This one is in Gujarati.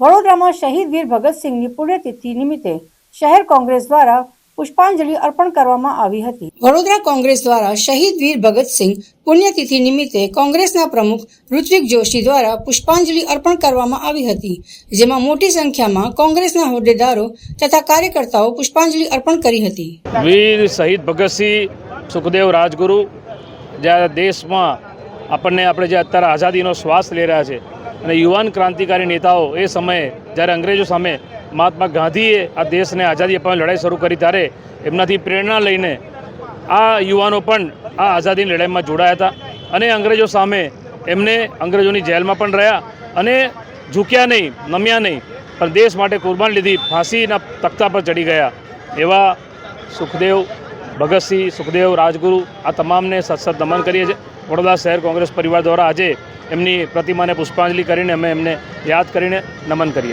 વડોદરામાં શહીદ વીર ભગતસિંહની પુણ્યતિથિ નિમિત્તે શહેર કોંગ્રેસ દ્વારા પુષ્પાંજલિ અર્પણ કરવામાં આવી હતી. વડોદરા કોંગ્રેસ દ્વારા શહીદ વીર ભગતસિંહ પુણ્યતિથિ નિમિત્તે કોંગ્રેસના પ્રમુખ ઋત્વિક જોશી દ્વારા પુષ્પાંજલિ અર્પણ કરવામાં આવી હતી જેમાં મોટી સંખ્યામાં કોંગ્રેસના હોદ્દેદારો તથા કાર્યકર્તાઓ પુષ્પાંજલિ અર્પણ કરી હતી. વીર શહીદ ભગતસિંહ સુખદેવ રાજગુરુ જ્યારે દેશમાં આપણને આપણે જે અત્યારે આઝાદીનો શ્વાસ લઈ રહ્યા છે અને યુવાન ક્રાંતિકારી નેતાઓ એ સમયે જ્યારે અંગ્રેજો સામે મહાત્મા ગાંધીએ આ દેશને આઝાદી અપાવવાની લડાઈ શરૂ કરી ત્યારે એમનાથી પ્રેરણા લઈને આ યુવાનો પણ આ આઝાદીની લડાઈમાં જોડાયા હતા. અને અંગ્રેજો સામે એમને અંગ્રેજોની જેલમાં પણ રહ્યા અને ઝૂક્યા નહીં, નમ્યા નહીં, પણ દેશ માટે કુરબાન લીધી, ફાંસીના તખ્તા પર ચડી ગયા. એવા સુખદેવ, ભગતસિંહ સુખદેવ રાજગુરુ આ તમામને સત્સદ નમન કરીએ છીએ. વડોદરા શહેર કોંગ્રેસ પરિવાર દ્વારા આજે એમની પ્રતિમાને પુષ્પાંજલિ કરીને અમે એમને યાદ કરીને નમન કરીએ